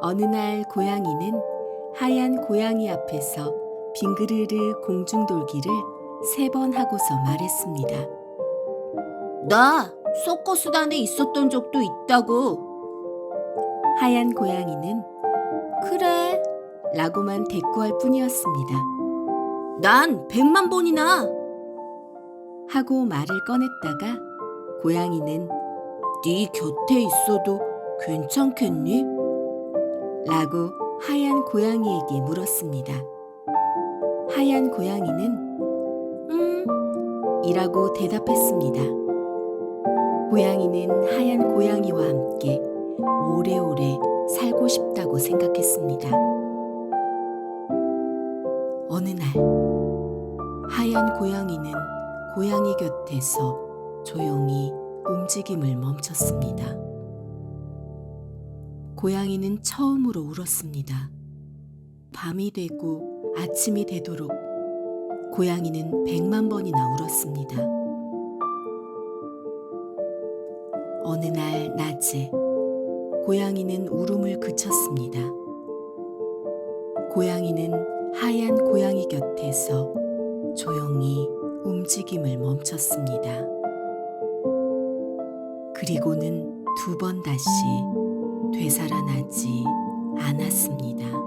어느 날 고양이는 하얀 고양이 앞에서 빙그르르 공중돌기를 세 번 하고서 말했습니다. 나 서커스단에 있었던 적도 있다고. 하얀 고양이는 그래. 라고만 대꾸할 뿐이었습니다. 난 백만 번이나. 하고 말을 꺼냈다가 고양이는 네 곁에 있어도 괜찮겠니? 라고 하얀 고양이에게 물었습니다. 하얀 고양이는 음, 이라고 대답했습니다. 고양이는 하얀 고양이와 함께 오래오래 살고 싶다고 생각했습니다. 어느 날, 하얀 고양이는 고양이 곁에서 조용히 움직임을 멈췄습니다. 고양이는 처음으로 울었습니다. 밤이 되고 아침이 되도록 고양이는 백만 번이나 울었습니다. 어느 날 낮에 고양이는 울음을 그쳤습니다. 고양이는 하얀 고양이 곁에서 조용히 움직임을 멈췄습니다. 그리고는 두 번 다시 되살아나지 않았습니다.